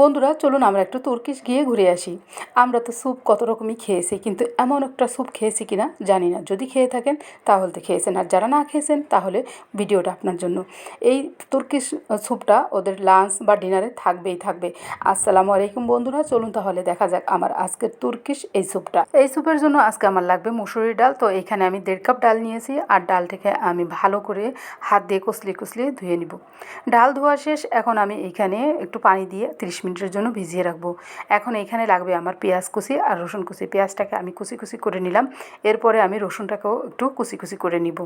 বন্ধুরা, চলুন আমরা একটু তুর্কিশ গিয়ে ঘুরে আসি। আমরা তো স্যুপ কত রকমই খেয়েছি, কিন্তু এমন একটা স্যুপ খেয়েছি কি না জানি না। যদি খেয়ে থাকেন, তাহলে তো খেয়েছেন। আর যারা না খেয়েছেন, তাহলে ভিডিওটা আপনার জন্য। এই তুর্কিশ স্যুপটা ওদের লাঞ্চ বা ডিনারে থাকবেই থাকবে। আসসালামু আলাইকুম বন্ধুরা, চলুন তাহলে দেখা যাক আমার আজকের তুর্কিশ এই স্যুপটা। এই স্যুপের জন্য আজকে আমার লাগবে মুসুরির ডাল। তো এখানে আমি দেড় কাপ ডাল নিয়েছি, আর ডালটাকে আমি ভালো করে হাত দিয়ে কষলিয়ে কষলিয়ে ধুয়ে নিব। ডাল ধোয়া শেষ, এখন আমি এখানে একটু পানি দিয়ে তিরিশ মিনিটের জন্য ভিজিয়ে রাখব। এখন এখানে লাগবে আমার পেঁয়াজ কুচি আর রসুন কুচি। পেঁয়াজটাকে আমি কুচি কুচি করে নিলাম। এরপরে আমি রসুনটাকেও একটু কুচি কুচি করে নিব।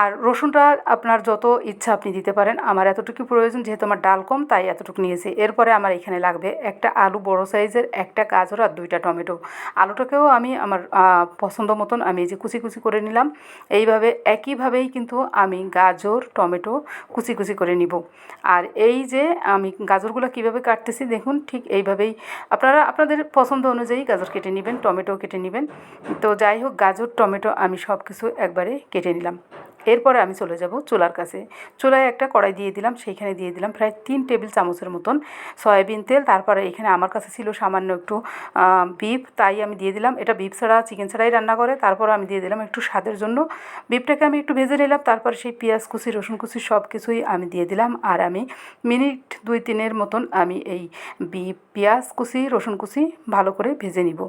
আর রসুনটা আপনার যত ইচ্ছা আপনি দিতে পারেন। আমার এতটুকু প্রয়োজন, যেহেতু আমার ডাল কম, তাই এতটুকু নিয়েছি। এরপরে আমার এখানে লাগবে একটা আলু বড় সাইজের, একটা গাজর আর দুইটা টমেটো। আলুটাকেও আমি আমার পছন্দ মতন আমি যে কুচি কুচি করে নিলাম। এইভাবে, একইভাবেই কিন্তু আমি গাজর, টমেটো কুচি কুচি করে নিব। আর এই যে আমি গাজরগুলো কীভাবে কাটতেছি দেখুন, ঠিক এইভাবেই। আপনারা, আপনাদের পছন্দ অনুযায়ী গাজর কেটে নেবেন টমেটো কেটে নেবেন। তো যাই হোক, গাজর, টমেটো আমি সব কিছু একবারে কেটে নিলাম। এরপরে আমি চলে যাব চুলার কাছে। চুলায় একটা কড়াই দিয়ে দিলাম, সেইখানে দিয়ে দিলাম প্রায় তিন টেবিল চামচের মতন সয়াবিন তেল। তারপরে এখানে আমার কাছে ছিল সামান্য একটু বিফ তাই আমি দিয়ে দিলাম। এটা বিফ ছাড়া চিকেন ছাড়াই রান্না করে। তারপর আমি দিয়ে দিলাম একটু স্বাদের জন্য। বিফটাকে আমি একটু ভেজে নিলাম, তারপর সেই পেঁয়াজ কুচি, রসুন কুচি সব কিছুই আমি দিয়ে দিলাম। আর আমি মিনিট দুই তিনের মতন আমি এই বিফ পেঁয়াজ কুচি, রসুন কুচি ভালো করে ভেজে নিব।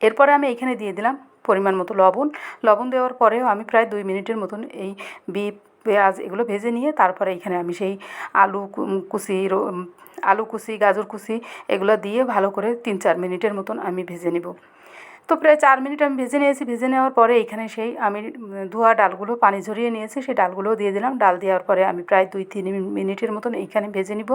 এরপরে আমি এখানে দিয়ে দিলাম পরিমাণ মতো লবণ। লবণ দেওয়ার পরেও আমি প্রায় দুই মিনিটের মতন এই বিপ, পেঁয়াজ এগুলো ভেজে নিয়ে তারপরে এখানে আমি সেই আলু কুচি আলু কুচি, গাজর কুচি এগুলো দিয়ে ভালো করে তিন চার মিনিটের মতন আমি ভেজে নেব। তো প্রায় চার মিনিট আমি ভেজে নিয়েছি। ভেজে নেওয়ার পরে এখানে সেই আমি ধোয়া ডালগুলো পানি ঝরিয়ে নিয়েছি। সেই ডালগুলোও দিয়ে দিলাম। ডাল দেওয়ার পরে আমি প্রায় দুই তিন মিনিটের মতন এইখানে ভেজে নিব।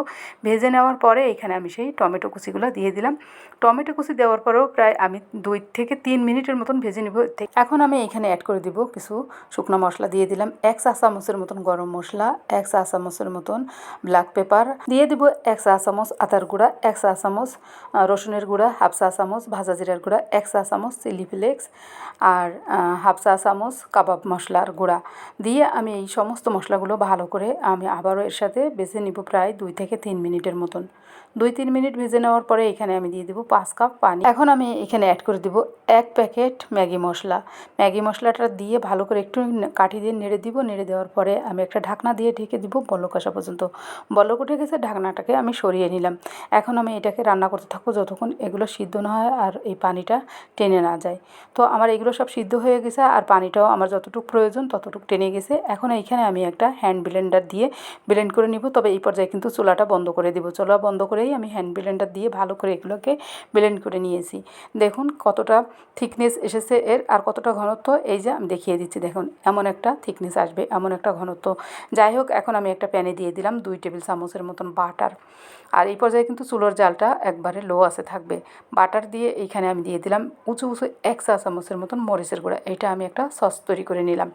ভেজে নেওয়ার পরে এখানে আমি সেই টমেটো কুচিগুলো দিয়ে দিলাম। টমেটো কুচি দেওয়ার পরেও প্রায় আমি দুই থেকে তিন মিনিটের মতন ভেজে নিব। এখন আমি এখানে অ্যাড করে দিব কিছু শুকনো মশলা দিয়ে দিলাম। এক চা চামচের মতন গরম মশলা, এক চা চামচের মতন ব্ল্যাক পেপার দিয়ে দিব এক চা চামচ আতার গুঁড়া, এক চা চামচ রসুনের গুঁড়া, হাফ চা চামচ ভাজা জিরার গুঁড়া, এক চা চামচ চিলি ফ্লেক্স আর হাফ চা চামচ কাবাব মশলার গুঁড়া দিয়ে আমি এই সমস্ত মশলাগুলো ভালো করে আমি আবারও এর সাথে বেছে নিব প্রায় দুই থেকে তিন মিনিটের মতন। দুই তিন মিনিট ভেজে নেওয়ার পরে এখানে আমি দিয়ে দেবো পাঁচ কাপ পানি। এখন আমি এখানে অ্যাড করে দেবো এক প্যাকেট ম্যাগি মশলা। ম্যাগি মশলাটা দিয়ে ভালো করে একটু কাঠি দিয়ে নেড়ে দিব। নেড়ে দেওয়ার পরে আমি একটা ঢাকনা দিয়ে ঢেকে দিব বলক আসা পর্যন্ত। বলক উঠে গেছে, ঢাকনাটাকে আমি সরিয়ে নিলাম। এখন আমি এটাকে রান্না করতে থাকব যতক্ষণ এগুলো সিদ্ধ না হয় আর এই পানিটা টেনে না যায়। তো আমার এগুলো সব সিদ্ধ হয়ে গেছে আর পানিটাও আমার যতটুকু প্রয়োজন ততটুকু টেনে গেছে। এখন এইখানে আমি একটা হ্যান্ড ব্লেন্ডার দিয়ে ব্লেন্ড করে নিব। তবে এই পর্যায়ে কিন্তু চুলাটা বন্ধ করে দিব। চুলা বন্ধ করেই আমি হ্যান্ড ব্লেন্ডার দিয়ে ভালো করে এগুলোকে ব্লেন্ড করে নিয়েছি। দেখুন কতটা থিকনেস এসেছে এর আর কতটা ঘনত্ব, এই যে আমি দেখিয়ে দিচ্ছি। দেখুন, এমন একটা থিকনেস আসবে, এমন একটা ঘনত্ব। যাই হোক, এখন আমি একটা প্যানে দিয়ে দিলাম দুই টেবিল চামচের মতন বাটার। আর এই পর্যায়ে কিন্তু চুলোর জালটা একবারে লো আসে থাকবে। বাটার দিয়ে এইখানে আমি দিয়ে দিলাম উঁচু উঁচু এক চা চামচের মতন মরিচের গুঁড়া। এটা আমি একটা সস তৈরি করে নিলাম।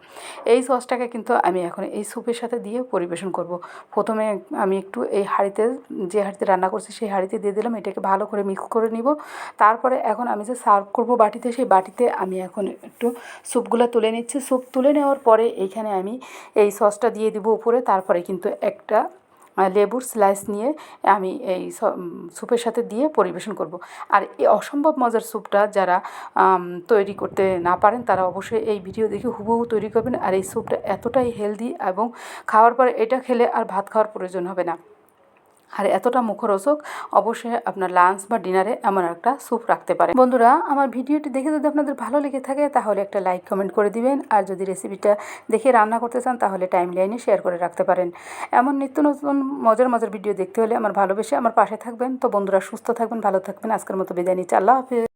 এই সসটাকে কিন্তু আমি এখন এই স্যুপের সাথে দিয়ে পরিবেশন করব। প্রথমে আমি একটু এই হাঁড়িতে, যে হাঁড়িতে রান্না করছি সেই হাঁড়িতে দিয়ে দিলাম, এটাকে ভালো করে মিক্স করে নিব। তারপরে এখন আমি যে সার্ভ করব বাটিতে, সেই বাটিতে আমি এখন একটু স্যুপগুলো তুলে নিচ্ছি। স্যুপ তুলে নেওয়ার পরে এইখানে আমি এই সসটা দিয়ে দিব উপরে। তারপরে কিন্তু একটা লেবুর স্লাইস নিয়ে আমি এই স্যুপের সাথে দিয়ে পরিবেশন করব। আর এই অসম্ভব মজার স্যুপটা যারা তৈরি করতে না পারেন, তারা অবশ্যই এই ভিডিও দেখে হুবহু তৈরি করবেন। আর এই স্যুপটা এতটাই হেলদি এবং খাওয়ার পরে এটা খেলে আর ভাত খাওয়ার প্রয়োজন হবে না। আর এতটা মুখরোচক, অবশ্যই আপনার লাঞ্চ বা ডিনারে এমন একটা স্যুপ রাখতে পারেন। বন্ধুরা, আমার ভিডিওটি দেখে যদি আপনাদের ভালো লেগে থাকে, তাহলে একটা লাইক কমেন্ট করে দিবেন। আর যদি রেসিপিটা দেখে রান্না করতে চান, তাহলে টাইম লাইনে শেয়ার করে রাখতে পারেন। এমন নিত্য নতুন মজার মজার ভিডিও দেখতে হলে আমার ভালোবেসে আমার পাশে থাকবেন। তো বন্ধুরা, সুস্থ থাকবেন, ভালো থাকবেন। আজকের মতো বিদায় নিচ্ছি। আল্লাহ হাফিজ।